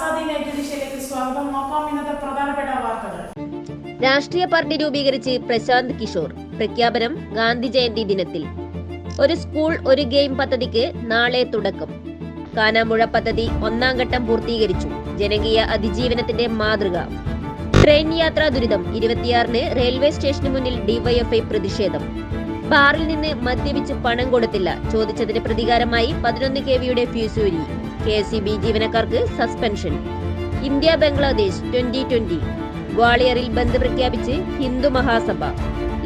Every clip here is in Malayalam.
സ്വാഗതം. രാഷ്ട്രീയ പാർട്ടി രൂപീകരിച്ച് പ്രശാന്ത് കിഷോർ പ്രഖ്യാപനം ഗാന്ധി ജയന്തി ദിനത്തിൽ. ഒരു സ്കൂൾ ഒരു ഗെയിം പദ്ധതിക്ക് നാളെ തുടക്കം. കാനാമുഴ പദ്ധതി ഒന്നാം ഘട്ടം പൂർത്തീകരിച്ചു. ജനകീയ അതിജീവനത്തിന്റെ മാതൃക. ട്രെയിൻ യാത്രാ ദുരിതം ഇരുപത്തിയാറിന് റെയിൽവേ സ്റ്റേഷന് മുന്നിൽ ഡിവൈഎഫ്ഐ പ്രതിഷേധം. ബാറിൽ നിന്ന് മദ്യപിച്ച് പണം കൊടുത്തില്ല. ചോദിച്ചതിന് പ്രതികാരമായി പതിനൊന്ന് കെ വിയുടെ ഫ്യൂസൂരി കെ എസ് ബി ജീവനക്കാർക്ക് suspension. India Bangladesh twenty twenty. ഗ്വാളിയറിൽ bandh പ്രഖ്യാപിച്ച് ഹിന്ദു മഹാസഭ.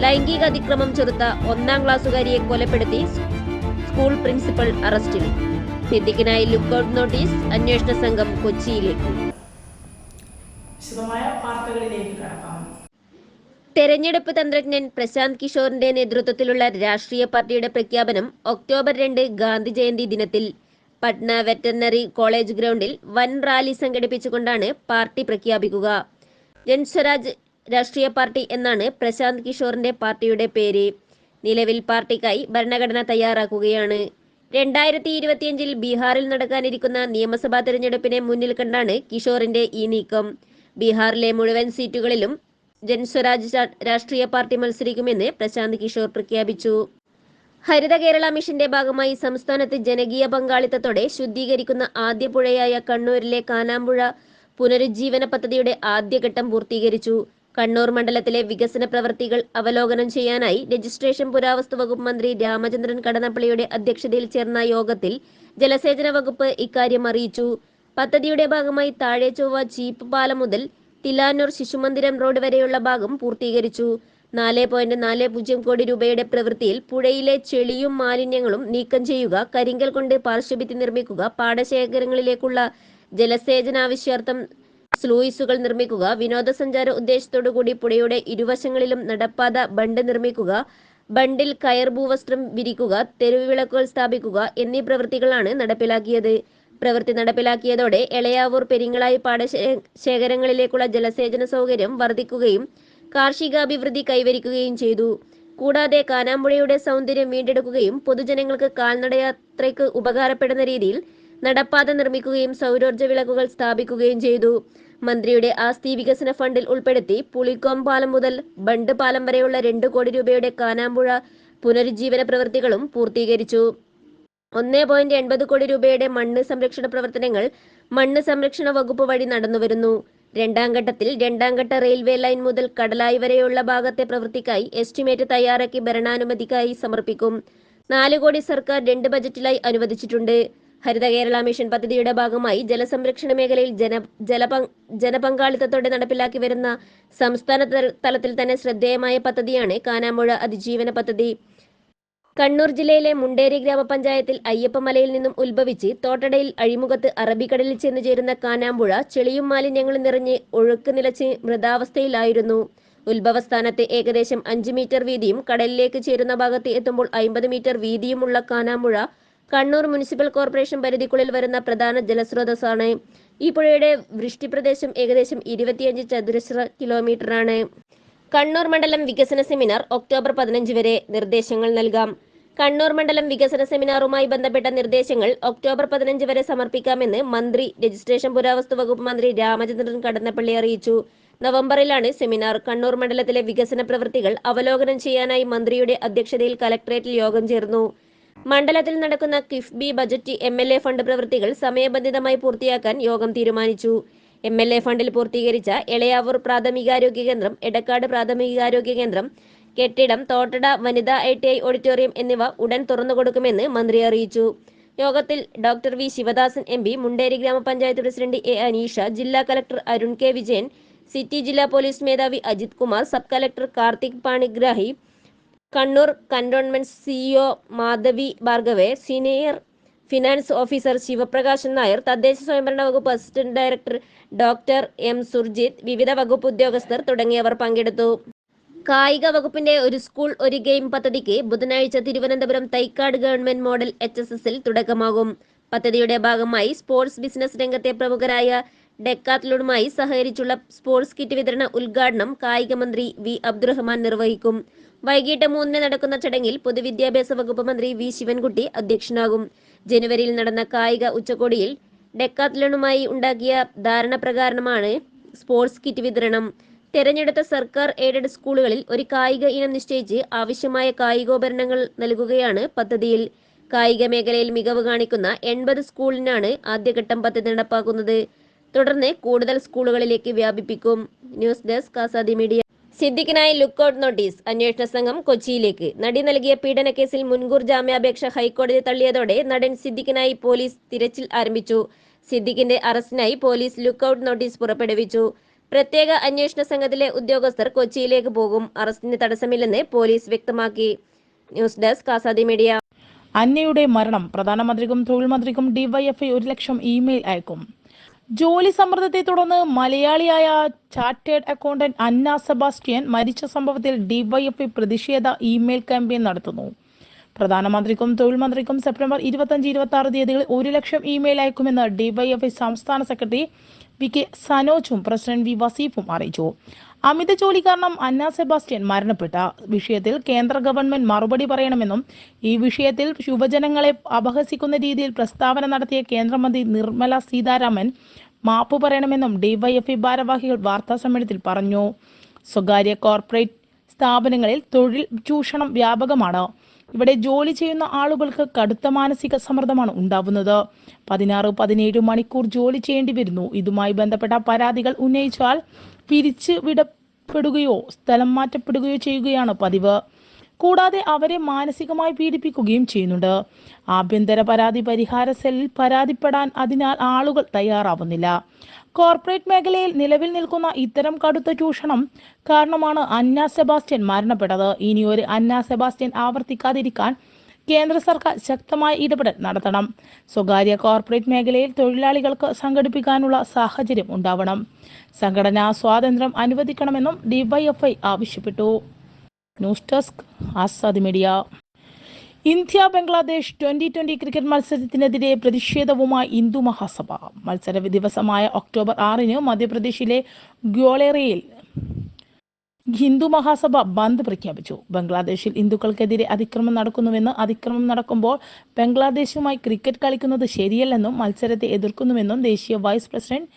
ലൈംഗിക അതിക്രമം ചെറുത്ത ഒന്നാം ക്ലാസ്സുകാരിയെ കൊലപ്പെടുത്തി സ്കൂൾ പ്രിൻസിപ്പൽ അറസ്റ്റിൽ. സിദ്ദിഖിനായി ലുക്കൌട്ട് നോട്ടീസ് അന്വേഷണ സംഘം കൊച്ചിയിലേക്ക്. തെരഞ്ഞെടുപ്പ് തന്ത്രജ്ഞൻ പ്രശാന്ത് കിഷോറിന്റെ നേതൃത്വത്തിലുള്ള രാഷ്ട്രീയ പാർട്ടിയുടെ പ്രഖ്യാപനം ഒക്ടോബർ രണ്ട് ഗാന്ധി ജയന്തി ദിനത്തിൽ പട്ന വെറ്ററിനറി കോളേജ് ഗ്രൗണ്ടിൽ വൻ റാലി സംഘടിപ്പിച്ചുകൊണ്ടാണ് പാർട്ടി പ്രഖ്യാപിക്കുക. ജൻസ്വരാജ് രാഷ്ട്രീയ പാർട്ടി എന്നാണ് പ്രശാന്ത് കിഷോറിന്റെ പാർട്ടിയുടെ പേര്. നിലവിൽ പാർട്ടിക്കായി ഭരണഘടന തയ്യാറാക്കുകയാണ്. രണ്ടായിരത്തി ഇരുപത്തിയഞ്ചിൽ ബീഹാറിൽ നടക്കാനിരിക്കുന്ന നിയമസഭാ തെരഞ്ഞെടുപ്പിനെ മുന്നിൽ കണ്ടാണ് കിഷോറിന്റെ ഈ നീക്കം. ബീഹാറിലെ മുഴുവൻ സീറ്റുകളിലും ജൻസ്വരാജ് രാഷ്ട്രീയ പാർട്ടി മത്സരിക്കുമെന്ന് പ്രശാന്ത് കിഷോർ പ്രഖ്യാപിച്ചു. ഹരിത കേരള മിഷന്റെ ഭാഗമായി സംസ്ഥാനത്ത് ജനകീയ പങ്കാളിത്തത്തോടെ ശുദ്ധീകരിക്കുന്ന ആദ്യ പുഴയായ കണ്ണൂരിലെ കാനാമ്പുഴ പുനരുജ്ജീവന പദ്ധതിയുടെ ആദ്യഘട്ടം പൂർത്തീകരിച്ചു. കണ്ണൂർ മണ്ഡലത്തിലെ വികസന പ്രവൃത്തികൾ അവലോകനം ചെയ്യാനായി രജിസ്ട്രേഷൻ പുരാവസ്തു വകുപ്പ് മന്ത്രി രാമചന്ദ്രൻ കടന്നപ്പള്ളിയുടെ അധ്യക്ഷതയിൽ ചേർന്ന യോഗത്തിൽ ജലസേചന വകുപ്പ് ഇക്കാര്യം അറിയിച്ചു. പദ്ധതിയുടെ ഭാഗമായി താഴെ ചൊവ്വ ചീപ്പ് പാലം മുതൽ തിലാനൂർ ശിശുമന്ദിരം റോഡ് വരെയുള്ള ഭാഗം പൂർത്തീകരിച്ചു. നാല് പോയിന്റ് നാല് പൂജ്യം കോടി രൂപയുടെ പ്രവൃത്തിയിൽ പുഴയിലെ ചെളിയും മാലിന്യങ്ങളും നീക്കം ചെയ്യുക കരിങ്കൽ കൊണ്ട് പാർശ്വഭിത്തി നിർമ്മിക്കുക പാടശേഖരങ്ങളിലേക്കുള്ള ജലസേചനാവശ്യാർത്ഥം സ്ലൂയിസുകൾ നിർമ്മിക്കുക വിനോദസഞ്ചാര ഉദ്ദേശത്തോടുകൂടി പുഴയുടെ ഇരുവശങ്ങളിലും നടപ്പാത ബണ്ട് നിർമ്മിക്കുക ബണ്ടിൽ കയർ ഭൂവസ്ത്രം വിരിക്കുക തെരുവിളക്കുകൾ സ്ഥാപിക്കുക എന്നീ പ്രവൃത്തികളാണ് നടപ്പിലാക്കിയത്. പ്രവൃത്തി നടപ്പിലാക്കിയതോടെ എളയാവൂർ പെരിങ്ങളായി പാടശേഖരങ്ങളിലേക്കുള്ള ജലസേചന സൗകര്യം വർദ്ധിക്കുകയും കാർഷികാഭിവൃദ്ധി കൈവരിക്കുകയും ചെയ്തു. കൂടാതെ കാനാമ്പുഴയുടെ സൗന്ദര്യം വീണ്ടെടുക്കുകയും പൊതുജനങ്ങൾക്ക് കാൽനടയാത്രയ്ക്ക് ഉപകാരപ്പെടുന്ന രീതിയിൽ നടപ്പാത നിർമ്മിക്കുകയും സൗരോർജ വിളക്കുകൾ സ്ഥാപിക്കുകയും ചെയ്തു. മന്ത്രിയുടെ ആസ്തി വികസന ഫണ്ടിൽ ഉൾപ്പെടുത്തി പുളിക്കോം പാലം മുതൽ ബണ്ട് പാലം വരെയുള്ള രണ്ട് കോടി രൂപയുടെ കാനാമ്പുഴ പുനരുജ്ജീവന പ്രവൃത്തികളും പൂർത്തീകരിച്ചു. ഒന്നേ പോയിന്റ് എൺപത് കോടി രൂപയുടെ മണ്ണ് സംരക്ഷണ പ്രവർത്തനങ്ങൾ മണ്ണ് സംരക്ഷണ വകുപ്പ് വഴി നടന്നുവരുന്നു. രണ്ടാം ഘട്ടത്തിൽ രണ്ടാം ഘട്ട റെയിൽവേ ലൈൻ മുതൽ കടലായി വരെയുള്ള ഭാഗത്തെ പ്രവൃത്തിക്കായി എസ്റ്റിമേറ്റ് തയ്യാറാക്കി ഭരണാനുമതിക്കായി സമർപ്പിക്കും. നാല് കോടി സർക്കാർ രണ്ട് ബജറ്റിലായി അനുവദിച്ചിട്ടുണ്ട്. ഹരിത കേരള മിഷൻ പദ്ധതിയുടെ ഭാഗമായി ജലസംരക്ഷണ മേഖലയിൽ ജന ജലപ- ജനപങ്കാളിത്തത്തോടെ നടപ്പിലാക്കി വരുന്ന സംസ്ഥാന തലത്തിൽ തന്നെ ശ്രദ്ധേയമായ പദ്ധതിയാണ് കാനാമുഴ അതിജീവന പദ്ധതി. കണ്ണൂർ ജില്ലയിലെ മുണ്ടേരി ഗ്രാമപഞ്ചായത്തിൽ അയ്യപ്പമലയിൽ നിന്നും ഉത്ഭവിച്ച് തോട്ടടയിൽ അഴിമുഖത്ത് അറബിക്കടലിൽ ചെന്ന് ചേരുന്ന കാനാമ്പുഴ ചെളിയും മാലിന്യങ്ങളും നിറഞ്ഞ് ഒഴുക്ക് നിലച്ച് മൃതാവസ്ഥയിലായിരുന്നു. ഉത്ഭവസ്ഥാനത്ത് ഏകദേശം അഞ്ച് മീറ്റർ വീതിയും കടലിലേക്ക് ചേരുന്ന ഭാഗത്ത് എത്തുമ്പോൾ അമ്പത് മീറ്റർ വീതിയുമുള്ള കാനാമ്പുഴ കണ്ണൂർ മുനിസിപ്പൽ കോർപ്പറേഷൻ പരിധിക്കുള്ളിൽ വരുന്ന പ്രധാന ജലസ്രോതസ്സാണ്. ഈ പുഴയുടെ വൃഷ്ടിപ്രദേശം ഏകദേശം ഇരുപത്തിയഞ്ച് ചതുരശ്ര കിലോമീറ്ററാണ്. കണ്ണൂർ മണ്ഡലം വികസന സെമിനാർ ഒക്ടോബർ പതിനഞ്ച് വരെ നിർദ്ദേശങ്ങൾ നൽകാം. കണ്ണൂർ മണ്ഡലം വികസന സെമിനാറുമായി ബന്ധപ്പെട്ട നിർദ്ദേശങ്ങൾ ഒക്ടോബർ പതിനഞ്ച് വരെ സമർപ്പിക്കാമെന്ന് മന്ത്രി രജിസ്ട്രേഷൻ പുരാവസ്തു വകുപ്പ് മന്ത്രി രാമചന്ദ്രൻ കടന്നപ്പള്ളി അറിയിച്ചു. നവംബറിലാണ് സെമിനാർ. കണ്ണൂർ മണ്ഡലത്തിലെ വികസന പ്രവൃത്തികൾ അവലോകനം ചെയ്യാനായി മന്ത്രിയുടെ അധ്യക്ഷതയിൽ കലക്ടറേറ്റിൽ യോഗം ചേർന്നു. മണ്ഡലത്തിൽ നടക്കുന്ന KIIFB budget M L A fund പ്രവൃത്തികൾ സമയബന്ധിതമായി പൂർത്തിയാക്കാൻ യോഗം തീരുമാനിച്ചു. എം എൽ എ ഫണ്ടിൽ പൂർത്തീകരിച്ച എളയാവൂർ പ്രാഥമികാരോഗ്യ കേന്ദ്രം എടക്കാട് പ്രാഥമികാരോഗ്യ കേന്ദ്രം കെട്ടിടം തോട്ടട വനിതാ ഐ ടി ഐ ഓഡിറ്റോറിയം എന്നിവ ഉടൻ തുറന്നുകൊടുക്കുമെന്ന് മന്ത്രി അറിയിച്ചു. യോഗത്തിൽ doctor V. Sivadasan M. P Munderi ഗ്രാമപഞ്ചായത്ത് പ്രസിഡന്റ് എ. അനീഷ ജില്ലാ collector Arun K. Vijayan city ജില്ലാ പോലീസ് മേധാവി Ajith Kumar sub collector Karthik Panigrahi Kannur cantonment CEO Madhavi Bhargave senior finance officer Sivaprakasan Nair തദ്ദേശ സ്വയംഭരണ വകുപ്പ് assistant director doctor M. Surjith വിവിധ വകുപ്പ് ഉദ്യോഗസ്ഥർ തുടങ്ങിയവർ പങ്കെടുത്തു. കായിക വകുപ്പിന്റെ ഒരു സ്കൂൾ ഒരു ഗെയിം പദ്ധതിക്ക് ബുധനാഴ്ച Thiruvananthapuram Thycaud government model H S എസിൽ തുടക്കമാകും. പദ്ധതിയുടെ ഭാഗമായി സ്പോർട്സ് ബിസിനസ് രംഗത്തെ പ്രമുഖരായ ഡെക്കാത്ലൂണുമായി സഹകരിച്ചുള്ള സ്പോർട്സ് കിറ്റ് വിതരണ ഉദ്ഘാടനം കായിക മന്ത്രി വി. അബ്ദുറഹ്മാൻ നിർവഹിക്കും. വൈകിട്ട് മൂന്നിന് നടക്കുന്ന ചടങ്ങിൽ പൊതുവിദ്യാഭ്യാസ വകുപ്പ് മന്ത്രി വി. ശിവൻകുട്ടി അധ്യക്ഷനാകും. ജനുവരിയിൽ നടന്ന കായിക ഉച്ചകോടിയിൽ ഡെക്കാത്ലണുമായി ഉണ്ടാക്കിയ ധാരണ പ്രകാരമാണ് സ്പോർട്സ് കിറ്റ് വിതരണം. തെരഞ്ഞെടുത്ത സർക്കാർ എയ്ഡഡ് സ്കൂളുകളിൽ ഒരു കായിക ഇനം നിശ്ചയിച്ച് ആവശ്യമായ കായികോപകരണങ്ങൾ നൽകുകയാണ് പദ്ധതിയിൽ. കായിക മേഖലയിൽ മികവ് കാണിക്കുന്ന എൺപത് സ്കൂളിനാണ് ആദ്യഘട്ടം പദ്ധതി നടപ്പാക്കുന്നത്. തുടർന്ന് കൂടുതൽ സ്കൂളുകളിലേക്ക് വ്യാപിപ്പിക്കും. News desk Azadi media. സിദ്ദിഖിനായി lookout notice. അന്വേഷണ സംഘം കൊച്ചിയിലേക്ക്. നടി നൽകിയ പീഡനക്കേസിൽ മുൻകൂർ ജാമ്യാപേക്ഷ ഹൈക്കോടതി തള്ളിയതോടെ നടൻ സിദ്ദിഖിനായി പോലീസ് തിരച്ചിൽ ആരംഭിച്ചു. സിദ്ദിഖിന്റെ അറസ്റ്റിനായി പോലീസ് ലുക്കൌട്ട് നോട്ടീസ് പുറപ്പെടുവിച്ചു. പ്രത്യേക അന്വേഷണ സംഘത്തിലെ ഉദ്യോഗസ്ഥർ കൊച്ചിയിലേക്ക് പോകും. അറസ്റ്റിന് തടസ്സമില്ലെന്ന് പോലീസ് വ്യക്തമാക്കി. News desk Azadi media. അന്നയുടെ മരണം പ്രധാനമന്ത്രിക്കും തൊഴിൽ മന്ത്രിക്കും ഡിവൈഎഫ്ഐ ഒരു ലക്ഷം ഇമെയിൽ അയക്കും. ജോലി സമ്മർദ്ദത്തെ തുടർന്ന് മലയാളിയായ ചാർട്ടേഡ് അക്കൗണ്ടന്റ് അന്ന സെബാസ്റ്റ്യൻ മരിച്ച സംഭവത്തിൽ ഡിവൈഎഫ്ഐ പ്രതിഷേധ ഇമെയിൽ ക്യാമ്പയിൻ നടത്തുന്നു. പ്രധാനമന്ത്രിക്കും തൊഴിൽ മന്ത്രിക്കും സെപ്റ്റംബർ ഇരുപത്തഞ്ച് ഇരുപത്തി ആറ് തീയതികളിൽ ഒരു ലക്ഷം ഇമെയിൽ അയക്കുമെന്ന് ഡിവൈഎഫ്ഐ സംസ്ഥാന സെക്രട്ടറി വി കെ സനോജും പ്രസിഡന്റ് വി വസീഫും അറിയിച്ചു. അമിത ജോലി കാരണം അന്ന സെബാസ്റ്റ്യൻ മരണപ്പെട്ട വിഷയത്തിൽ കേന്ദ്ര ഗവൺമെന്റ് മറുപടി പറയണമെന്നും ഈ വിഷയത്തിൽ യുവജനങ്ങളെ അപഹസിക്കുന്ന രീതിയിൽ പ്രസ്താവന നടത്തിയ കേന്ദ്രമന്ത്രി നിർമ്മല സീതാരാമൻ മാപ്പ് പറയണമെന്നും ഡിവൈഎഫ്ഐ ഭാരവാഹികൾ വാർത്താ സമ്മേളനത്തിൽ പറഞ്ഞു. സ്വകാര്യ കോർപ്പറേറ്റ് സ്ഥാപനങ്ങളിൽ തൊഴിൽ ചൂഷണം വ്യാപകമാണ്. ഇവിടെ ജോലി ചെയ്യുന്ന ആളുകൾക്ക് കടുത്ത മാനസിക സമ്മർദ്ദമാണ് ഉണ്ടാവുന്നത്. പതിനാറ് പതിനേഴ് മണിക്കൂർ ജോലി ചെയ്യേണ്ടി വരുന്നു. ഇതുമായി ബന്ധപ്പെട്ട പരാതികൾ ഉന്നയിച്ചാൽ പിരിച്ചു വിടപ്പെടുകയോ സ്ഥലം മാറ്റപ്പെടുകയോ ചെയ്യുകയാണ് പതിവ്. കൂടാതെ അവരെ മാനസികമായി പീഡിപ്പിക്കുകയും ചെയ്യുന്നുണ്ട്. ആഭ്യന്തര പരാതി പരിഹാര സെല്ലിൽ പരാതിപ്പെടാൻ അതിനാൽ ആളുകൾ തയ്യാറാവുന്നില്ല. കോർപ്പറേറ്റ് മേഖലയിൽ നിലവിൽ നിൽക്കുന്ന ഇത്തരം കടുത്ത ചൂഷണം കാരണമാണ് അന്ന സെബാസ്റ്റ്യൻ മരണപ്പെട്ടത്. ഇനി ഒരു അന്ന സെബാസ്റ്റ്യൻ ആവർത്തിക്കാതിരിക്കാൻ കേന്ദ്ര സർക്കാർ ശക്തമായ ഇടപെടൽ നടത്തണം. സ്വകാര്യ കോർപ്പറേറ്റ് മേഖലയിൽ തൊഴിലാളികൾക്ക് സംഘടിപ്പിക്കാനുള്ള സാഹചര്യം ഉണ്ടാവണം. സംഘടനാ സ്വാതന്ത്ര്യം അനുവദിക്കണമെന്നും ഡിവൈഎഫ്ഐ ആവശ്യപ്പെട്ടു. News desk Azad media. India Bangladesh twenty twenty cricket മത്സരത്തിനെതിരെ പ്രതിഷേധവുമായി ഹിന്ദു മഹാസഭ. മത്സര ദിവസമായ ഒക്ടോബർ ആറിന് മധ്യപ്രദേശിലെ ഗ്യോളേറയിൽ ഹിന്ദു മഹാസഭ ബന്ദ് പ്രഖ്യാപിച്ചു. ബംഗ്ലാദേശിൽ ഹിന്ദുക്കൾക്കെതിരെ അതിക്രമം നടക്കുന്നുവെന്ന് അതിക്രമം നടക്കുമ്പോൾ ബംഗ്ലാദേശുമായി ക്രിക്കറ്റ് കളിക്കുന്നത് ശരിയല്ലെന്നും മത്സരത്തെ എതിർക്കുന്നുവെന്നും ദേശീയ വൈസ് പ്രസിഡന്റ്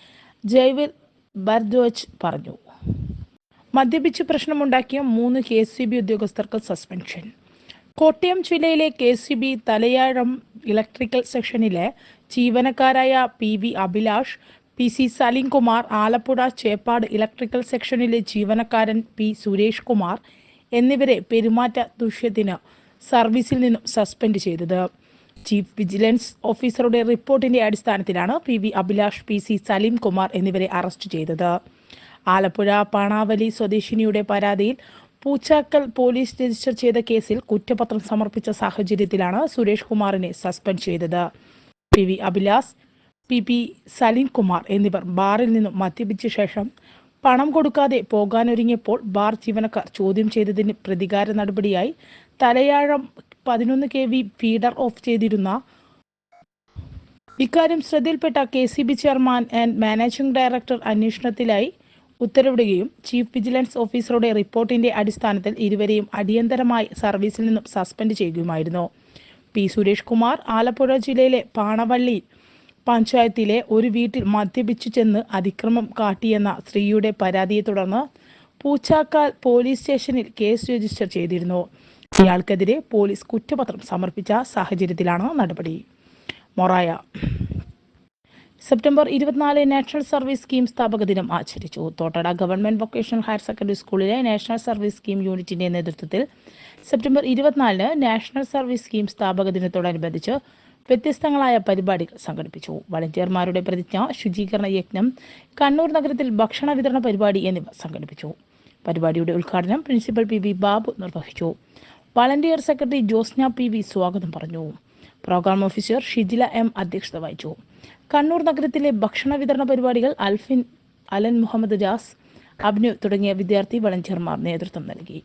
ജയ്വിർ ബർദോച്ച് പറഞ്ഞു. മദ്യപിച്ച് പ്രശ്നമുണ്ടാക്കിയ മൂന്ന് കെ സി ബി ഉദ്യോഗസ്ഥർക്ക് സസ്പെൻഷൻ. കോട്ടയം ജില്ലയിലെ K C B Thalayazham electrical സെക്ഷനിലെ ജീവനക്കാരായ P V Abhilash P C Salimkumar Alappuzha Cheppad electrical സെക്ഷനിലെ ജീവനക്കാരൻ പി സുരേഷ് കുമാർ എന്നിവരെ പെരുമാറ്റ ദുഷ്യത്തിന് സർവീസിൽ നിന്നും സസ്പെൻഡ് ചെയ്തത്. ചീഫ് വിജിലൻസ് ഓഫീസറുടെ റിപ്പോർട്ടിന്റെ അടിസ്ഥാനത്തിലാണ് P V Abhilash P C Salim Kumar എന്നിവരെ അറസ്റ്റ് ചെയ്തത്. ആലപ്പുഴ പാണാവലി സ്വദേശിനിയുടെ പരാതിയിൽ പൂച്ചാക്കൽ പോലീസ് രജിസ്റ്റർ ചെയ്ത കേസിൽ കുറ്റപത്രം സമർപ്പിച്ച സാഹചര്യത്തിലാണ് സുരേഷ് കുമാറിനെ സസ്പെൻഡ് ചെയ്തത്. P V Abhilash P P Salim Kumar എന്നിവർ ബാറിൽ നിന്നും മദ്യപിച്ച ശേഷം പണം കൊടുക്കാതെ പോകാനൊരുങ്ങിയപ്പോൾ ബാർ ജീവനക്കാർ ചോദ്യം ചെയ്തതിന് പ്രതികാര നടപടിയായി തലയാഴം പതിനൊന്ന് കെ വി ഫീഡർ ഓഫ് ചെയ്തിരുന്ന ഇക്കാര്യം ശ്രദ്ധയിൽപ്പെട്ട K C B chairman and managing director അന്വേഷണത്തിലായി ഉത്തരവിടുകയും ചീഫ് വിജിലൻസ് ഓഫീസറുടെ റിപ്പോർട്ടിന്റെ അടിസ്ഥാനത്തിൽ ഇരുവരെയും അടിയന്തരമായി സർവീസിൽ നിന്നും സസ്പെൻഡ് ചെയ്യുകയുമായിരുന്നു. പി സുരേഷ് കുമാർ ആലപ്പുഴ ജില്ലയിലെ പാണവള്ളി പഞ്ചായത്തിലെ ഒരു വീട്ടിൽ മദ്യപിച്ചു ചെന്ന് അതിക്രമം കാട്ടിയെന്ന സ്ത്രീയുടെ പരാതിയെ തുടർന്ന് പൂച്ചാക്കാൽ പോലീസ് സ്റ്റേഷനിൽ കേസ് രജിസ്റ്റർ ചെയ്തിരുന്നു. ഇയാൾക്കെതിരെ പോലീസ് കുറ്റപത്രം സമർപ്പിച്ച സാഹചര്യത്തിലാണ് നടപടി. മൊറായ സെപ്റ്റംബർ ഇരുപത്തിനാല് നാഷണൽ സർവീസ് സ്കീം സ്ഥാപക ദിനം ആചരിച്ചു. Thottada government vocational higher secondary സ്കൂളിലെ നാഷണൽ സർവീസ് സ്കീം യൂണിറ്റിന്റെ നേതൃത്വത്തിൽ സെപ്റ്റംബർ ഇരുപത്തിനാലിന് നാഷണൽ സർവീസ് സ്കീം സ്ഥാപക ദിനത്തോടനുബന്ധിച്ച് വ്യത്യസ്തങ്ങളായ പരിപാടികൾ സംഘടിപ്പിച്ചു. വളണ്ടിയർമാരുടെ പ്രതിജ്ഞ ശുചീകരണ യജ്ഞം കണ്ണൂർ നഗരത്തിൽ ഭക്ഷണ വിതരണ പരിപാടി എന്നിവ സംഘടിപ്പിച്ചു. പരിപാടിയുടെ ഉദ്ഘാടനം പ്രിൻസിപ്പൽ പി വി ബാബു നിർവഹിച്ചു. Volunteer secretary Josna P V സ്വാഗതം പറഞ്ഞു. പ്രോഗ്രാം ഓഫീസർ ഷിജില എം അധ്യക്ഷത വഹിച്ചു കണ്ണൂർ നഗരത്തിലെ ഭക്ഷണ വിതരണ പരിപാടികൾ അൽഫിൻ അലൻ മുഹമ്മദ് ജാസ് അബ്നു തുടങ്ങിയ വിദ്യാർത്ഥി വളണ്ടിയർമാർ നേതൃത്വം നൽകി.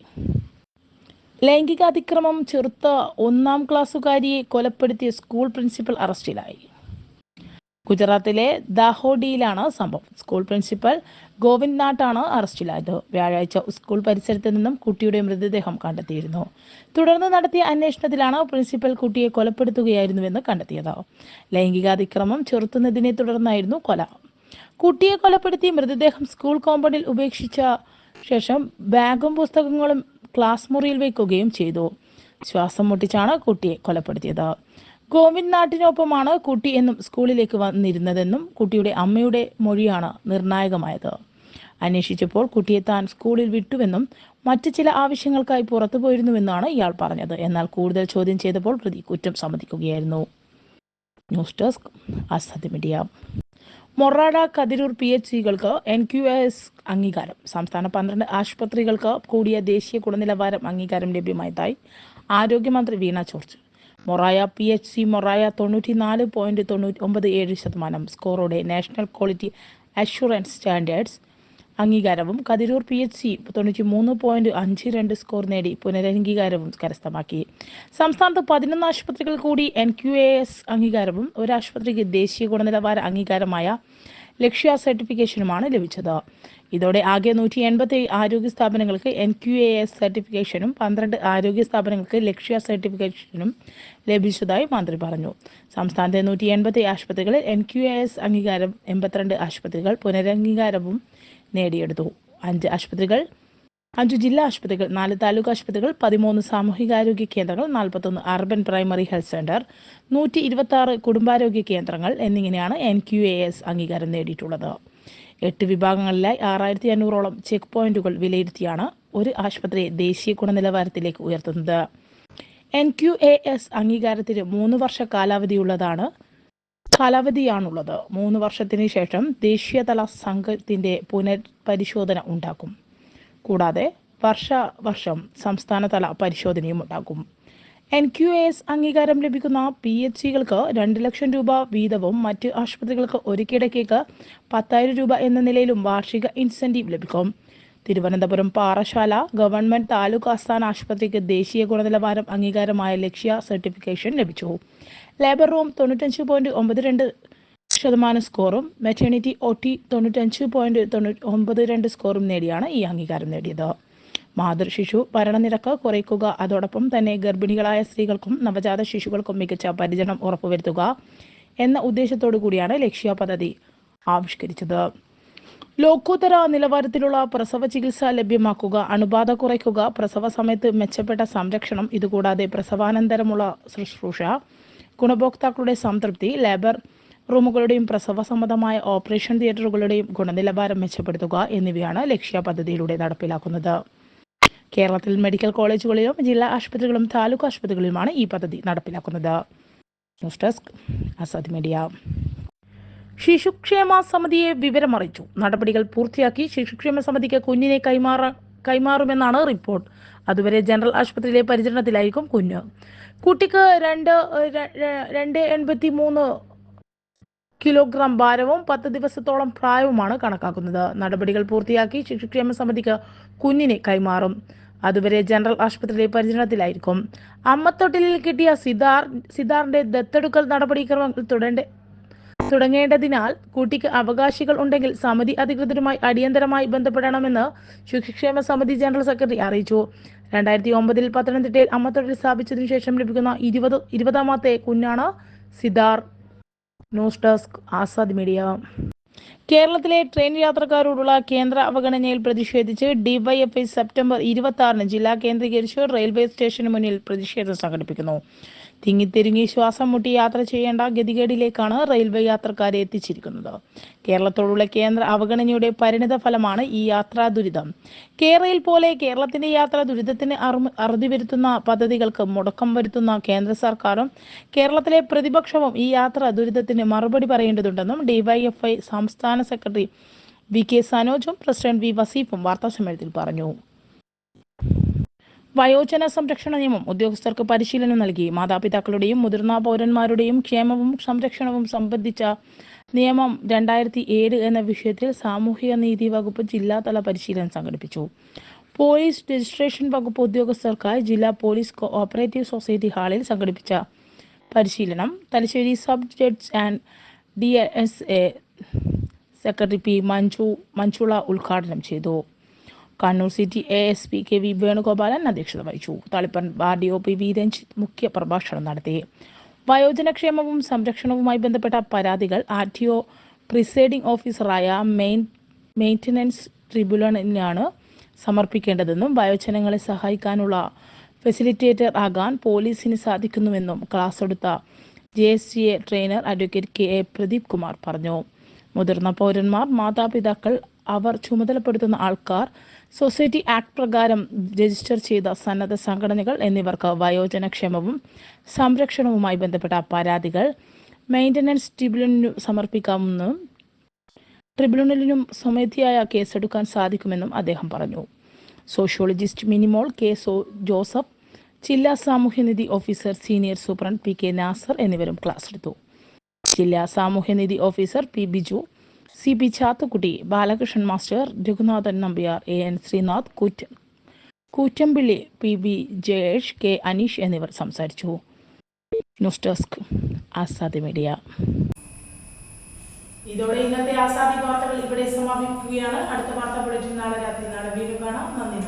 ലൈംഗികാതിക്രമം ചെറുത്ത ഒന്നാം ക്ലാസ്സുകാരിയെ കൊലപ്പെടുത്തിയ സ്കൂൾ പ്രിൻസിപ്പൽ അറസ്റ്റിലായി. ഗുജറാത്തിലെ ദാഹോഡിയിലാണ് സംഭവം. സ്കൂൾ പ്രിൻസിപ്പൽ ഗോവിന്ദ് നാട്ടാണ് അറസ്റ്റിലായത്. വ്യാഴാഴ്ച സ്കൂൾ പരിസരത്ത് നിന്നും കുട്ടിയുടെ മൃതദേഹം കണ്ടെത്തിയിരുന്നു. തുടർന്ന് നടത്തിയ അന്വേഷണത്തിലാണ് പ്രിൻസിപ്പൽ കുട്ടിയെ കൊലപ്പെടുത്തുകയായിരുന്നുവെന്ന് കണ്ടെത്തിയത്. ലൈംഗികാതിക്രമം ചെറുത്തുന്നതിനെ തുടർന്നായിരുന്നു കൊല. കുട്ടിയെ കൊലപ്പെടുത്തി മൃതദേഹം സ്കൂൾ കോമ്പൗണ്ടിൽ ഉപേക്ഷിച്ച ശേഷം ബാഗും പുസ്തകങ്ങളും ക്ലാസ് മുറിയിൽ വയ്ക്കുകയും ചെയ്തു. ശ്വാസം മുട്ടിച്ചാണ് കുട്ടിയെ കൊലപ്പെടുത്തിയത്. ഗോവിന്ദ് നാട്ടിനൊപ്പമാണ് കുട്ടി എന്നും സ്കൂളിലേക്ക് വന്നിരുന്നതെന്നും കുട്ടിയുടെ അമ്മയുടെ മൊഴിയാണ് നിർണായകമായത്. അന്വേഷിച്ചപ്പോൾ കുട്ടിയെ താൻ സ്കൂളിൽ വിട്ടുവെന്നും മറ്റ് ചില ആവശ്യങ്ങൾക്കായി പുറത്തു പോയിരുന്നുവെന്നാണ് ഇയാൾ പറഞ്ഞത്. എന്നാൽ കൂടുതൽ ചോദ്യം ചെയ്തപ്പോൾ പ്രതി കുറ്റം സമ്മതിക്കുകയായിരുന്നു. News desk Asad media. മൊറാഡ Kathirur P H സികൾക്ക് എൻ ക്യു എസ് അംഗീകാരം. സംസ്ഥാന പന്ത്രണ്ട് ആശുപത്രികൾക്ക് കൂടിയ ദേശീയ ഗുണനിലവാരം അംഗീകാരം ലഭ്യമായതായി ആരോഗ്യമന്ത്രി വീണ ജോർജ്. മൊറായ പി എച്ച് സി മൊറായ തൊണ്ണൂറ്റി നാല് പോയിന്റ് തൊണ്ണൂറ്റി ഒമ്പത് ഏഴ് ശതമാനം. സ്കോറോടെ നാഷണൽ ക്വാളിറ്റി അഷുറൻസ് സ്റ്റാൻഡേർഡ്സ് അംഗീകാരവും കതിരൂർ പി എച്ച് സി തൊണ്ണൂറ്റി മൂന്ന് പോയിന്റ് അഞ്ച് രണ്ട് സ്കോർ നേടി പുനരംഗീകാരവും കരസ്ഥമാക്കി. സംസ്ഥാനത്ത് പതിനൊന്ന് ആശുപത്രികൾ കൂടി എൻ ക്യു എ എസ് അംഗീകാരവും ഒരു ആശുപത്രിക്ക് ദേശീയ ഗുണനിലവാര അംഗീകാരമായ ലക്ഷ്യ സർട്ടിഫിക്കേഷനുമാണ് ലഭിച്ചത്. ഇതോടെ ആകെ നൂറ്റി എൺപത്തി ആരോഗ്യ സ്ഥാപനങ്ങൾക്ക് എൻ ക്യു എ എസ് സർട്ടിഫിക്കേഷനും പന്ത്രണ്ട് ആരോഗ്യ സ്ഥാപനങ്ങൾക്ക് ലക്ഷ്യ സർട്ടിഫിക്കേഷനും ലഭിച്ചതായി മന്ത്രി പറഞ്ഞു. സംസ്ഥാനത്തെ നൂറ്റി എൺപത്തി ആശുപത്രികളിൽ എൻ ക്യു എ എസ് അംഗീകാരം എൺപത്തിരണ്ട് ആശുപത്രികൾ പുനരംഗീകാരവും നേടിയെടുത്തു. അഞ്ച് ആശുപത്രികൾ അഞ്ചു ജില്ലാ ആശുപത്രികൾ നാല് താലൂക്ക് ആശുപത്രികൾ പതിമൂന്ന് സാമൂഹികാരോഗ്യ കേന്ദ്രങ്ങൾ നാൽപ്പത്തൊന്ന് അർബൻ പ്രൈമറി ഹെൽത്ത് സെന്റർ നൂറ്റി ഇരുപത്തി ആറ് കുടുംബാരോഗ്യ കേന്ദ്രങ്ങൾ എന്നിങ്ങനെയാണ് എൻ ക്യു എ എസ് അംഗീകാരം നേടിയിട്ടുള്ളത്. എട്ട് വിഭാഗങ്ങളിലായി ആറായിരത്തി അഞ്ഞൂറോളം ചെക്ക് പോയിന്റുകൾ വിലയിരുത്തിയാണ് ഒരു ആശുപത്രിയെ ദേശീയ ഗുണനിലവാരത്തിലേക്ക് ഉയർത്തുന്നത്. എൻ ക്യു എ എസ് അംഗീകാരത്തിന് മൂന്ന് വർഷ കാലാവധിയുള്ളതാണ് കാലാവധിയാണുള്ളത്. മൂന്ന് വർഷത്തിന് ശേഷം ദേശീയതല സംഘത്തിന്റെ പുനഃപരിശോധന ഉണ്ടാക്കും. കൂടാതെ വർഷ വർഷം സംസ്ഥാനതല പരിശോധനയും ഉണ്ടാകും. എൻ ക്യു എസ് അംഗീകാരം ലഭിക്കുന്ന പി എച്ച് സികൾക്ക് രണ്ട് ലക്ഷം രൂപ വീതവും മറ്റ് ആശുപത്രികൾക്ക് ഒരു കിടക്കയ്ക്ക് പത്തായിരം രൂപ എന്ന നിലയിലും വാർഷിക ഇൻസെന്റീവ് ലഭിക്കും. തിരുവനന്തപുരം പാറശാല ഗവൺമെന്റ് താലൂക്ക് ആസ്ഥാന ആശുപത്രിക്ക് ദേശീയ ഗുണനിലവാരം അംഗീകാരമായ ലക്ഷ്യ സർട്ടിഫിക്കേഷൻ ലഭിച്ചു. ലേബർ റൂം തൊണ്ണൂറ്റഞ്ച് പോയിന്റ് ഒമ്പത് രണ്ട് ശതമാനം സ്കോറും മെറ്റേണിറ്റി ഒ ടി തൊണ്ണൂറ്റഞ്ച് പോയിന്റ് തൊണ്ണൂറ്റി ഒമ്പത് രണ്ട് സ്കോറും നേടിയാണ് ഈ അംഗീകാരം നേടിയത്. മാതൃ ശിശു ഭരണനിരക്ക് കുറയ്ക്കുക അതോടൊപ്പം തന്നെ ഗർഭിണികളായ സ്ത്രീകൾക്കും നവജാത ശിശുക്കൾക്കും മികച്ച പരിചരണം ഉറപ്പുവരുത്തുക എന്ന ഉദ്ദേശത്തോടു കൂടിയാണ് ലക്ഷ്യ പദ്ധതി ആവിഷ്കരിച്ചത്. ലോകോത്തര നിലവാരത്തിലുള്ള പ്രസവ ചികിത്സ ലഭ്യമാക്കുക അണുബാധ കുറയ്ക്കുക പ്രസവ സമയത്ത് മെച്ചപ്പെട്ട സംരക്ഷണം ഇതുകൂടാതെ പ്രസവാനന്തരമുള്ള ശുശ്രൂഷ ഗുണഭോക്താക്കളുടെ സംതൃപ്തി ലേബർ റൂമുകളുടെയും പ്രസവ സംബന്ധമായ ഓപ്പറേഷൻ തിയേറ്ററുകളുടെയും ഗുണനിലവാരം മെച്ചപ്പെടുത്തുക എന്നിവയാണ് ലക്ഷ്യ പദ്ധതിയിലൂടെ നടപ്പിലാക്കുന്നത്. കേരളത്തിൽ മെഡിക്കൽ കോളേജുകളിലും ജില്ലാ ആശുപത്രികളും താലൂക്ക് ആശുപത്രികളിലുമാണ് ഈ പദ്ധതി നടപ്പിലാക്കുന്നത്. News desk Asad media. ശിശുക്ഷേമ സമിതിയെ വിവരമറിയിച്ചു. നടപടികൾ പൂർത്തിയാക്കി ശിശുക്ഷേമ സമിതിക്ക് കുഞ്ഞിനെ കൈമാറ കൈമാറുമെന്നാണ് റിപ്പോർട്ട്. അതുവരെ ജനറൽ ആശുപത്രിയിലെ പരിചരണത്തിലായിരിക്കും കുഞ്ഞ്. കുട്ടിക്ക് രണ്ട് രണ്ട് എൺപത്തി മൂന്ന് കിലോഗ്രാം ഭാരവും പത്ത് ദിവസത്തോളം പ്രായവുമാണ് കണക്കാക്കുന്നത്. നടപടികൾ പൂർത്തിയാക്കി ശിശുക്ഷേമ സമിതിക്ക് കുഞ്ഞിനെ കൈമാറും. അതുവരെ ജനറൽ ആശുപത്രിയിലെ പരിചരണത്തിലായിരിക്കും. അമ്മത്തൊട്ടിലിൽ കിട്ടിയ സിദാർ സിദാറിന്റെ ദത്തെടുക്കൽ നടപടിക്രമങ്ങൾ തുടരേണ്ട തുടങ്ങേണ്ടതിനാൽ കുട്ടിക്ക് അവകാശികൾ ഉണ്ടെങ്കിൽ സമിതി അധികൃതരുമായി അടിയന്തരമായി ബന്ധപ്പെടണമെന്ന് ശിശുക്ഷേമ സമിതി ജനറൽ സെക്രട്ടറി അറിയിച്ചു. രണ്ടായിരത്തി ഒമ്പതിൽ പത്തനംതിട്ടയിൽ അമ്മത്തൊട്ടിൽ സ്ഥാപിച്ചതിനു ശേഷം ലഭിക്കുന്ന ഇരുപത് ഇരുപതാമത്തെ കുഞ്ഞാണ് Sitar. News desk Azad media. കേരളത്തിലെ ട്രെയിൻ യാത്രക്കാരോടുള്ള കേന്ദ്ര അവഗണനയിൽ പ്രതിഷേധിച്ച് ഡിവൈഎഫ്ഐ സെപ്റ്റംബർ ഇരുപത്തി ആറിന് ജില്ലാ കേന്ദ്രീകരിച്ച് റെയിൽവേ സ്റ്റേഷന് മുന്നിൽ പ്രതിഷേധം സംഘടിപ്പിക്കുന്നു. തിങ്ങിത്തിരുങ്ങി ശ്വാസം മുട്ടി യാത്ര ചെയ്യേണ്ട ഗതികേടിലേക്കാണ് റെയിൽവേ യാത്രക്കാരെ എത്തിച്ചിരിക്കുന്നത്. കേരളത്തോടുള്ള കേന്ദ്ര അവഗണനയുടെ പരിണിത ഫലമാണ് ഈ യാത്രാ ദുരിതം. കേരളയിൽ പോലെ കേരളത്തിന്റെ യാത്രാ ദുരിതത്തിന് അറുതി വരുത്തുന്ന പദ്ധതികൾക്ക് മുടക്കം വരുത്തുന്ന കേന്ദ്ര സർക്കാരും കേരളത്തിലെ പ്രതിപക്ഷവും ഈ യാത്രാ ദുരിതത്തിന് മറുപടി പറയേണ്ടതുണ്ടെന്നും ഡിവൈഎഫ്ഐ സംസ്ഥാന സെക്രട്ടറി വി കെ സനോജും പ്രസിഡന്റ് വി വസീഫും വാർത്താസമ്മേളനത്തിൽ പറഞ്ഞു. വയോജന സംരക്ഷണ നിയമം ഉദ്യോഗസ്ഥർക്ക് പരിശീലനം നൽകി. മാതാപിതാക്കളുടെയും മുതിർന്ന പൗരന്മാരുടെയും ക്ഷേമവും സംരക്ഷണവും സംബന്ധിച്ച നിയമം രണ്ടായിരത്തി ഏഴ് എന്ന വിഷയത്തിൽ സാമൂഹിക നീതി വകുപ്പ് ജില്ലാതല പരിശീലനം സംഘടിപ്പിച്ചു. പോലീസ് രജിസ്ട്രേഷൻ വകുപ്പ് ഉദ്യോഗസ്ഥർക്കായി ജില്ലാ പോലീസ് കോഓപ്പറേറ്റീവ് സൊസൈറ്റി ഹാളിൽ സംഘടിപ്പിച്ച പരിശീലനം. Thalassery sub judge and D S A secretary P Manju Manjula ഉദ്ഘാടനം ചെയ്തു. Kannur city A S P K V Venugopalan അധ്യക്ഷത വഹിച്ചു. തളിപ്പൻ bar D O P V Ranjith മുഖ്യ പ്രഭാഷണം നടത്തി. വയോജനക്ഷേമവും സംരക്ഷണവുമായി ബന്ധപ്പെട്ട പരാതികൾ ആർ ടി ഒ പ്രിസൈഡിംഗ് ഓഫീസറായ മെയിൻ മെയിന്റനൻസ് ട്രിബ്യൂണലിനാണ് സമർപ്പിക്കേണ്ടതെന്നും വയോജനങ്ങളെ സഹായിക്കാനുള്ള ഫെസിലിറ്റേറ്റർ ആകാൻ പോലീസിന് സാധിക്കുന്നുവെന്നും ക്ലാസ് എടുത്ത J S C A trainer advocate K A Pradeep Kumar പറഞ്ഞു. മുതിർന്ന പൗരന്മാർ മാതാപിതാക്കൾ അവർ ചുമതലപ്പെടുത്തുന്ന ആൾക്കാർ സൊസൈറ്റി ആക്ട് പ്രകാരം രജിസ്റ്റർ ചെയ്ത സന്നദ്ധ സംഘടനകൾ എന്നിവർക്ക് വയോജനക്ഷേമവും സംരക്ഷണവുമായി ബന്ധപ്പെട്ട പരാതികൾ മെയിന്റനൻസ് ട്രിബ്യൂണലിനു സമർപ്പിക്കാമെന്നും ട്രിബ്യൂണലിനും സ്വമേധിയായ കേസെടുക്കാൻ സാധിക്കുമെന്നും അദ്ദേഹം പറഞ്ഞു. സോഷ്യോളജിസ്റ്റ് മിനിമോൾ കെ സോ ജോസഫ് ജില്ലാ സാമൂഹ്യനിധി officer senior superintendent P K Nasser എന്നിവരും ക്ലാസ് എടുത്തു. ജില്ലാ സാമൂഹ്യനിധി officer P Biju C P Chathukutty Balakrishnan master Raghunathan Nambiar A N Sreenath കൂറ്റൻ Koottampilly P B Jayesh K Aneesh എന്നിവർ സംസാരിച്ചു. News desk Azadi media. ഇതോടെ ഇന്നത്തെ ആസാദി വാർത്തകൾ ഇവിടെ സമാപിക്കുകയാണ്. അടുത്ത വാർത്ത നാളെ രാത്രി നാളെ വീണ്ടും കാണാം. നന്ദി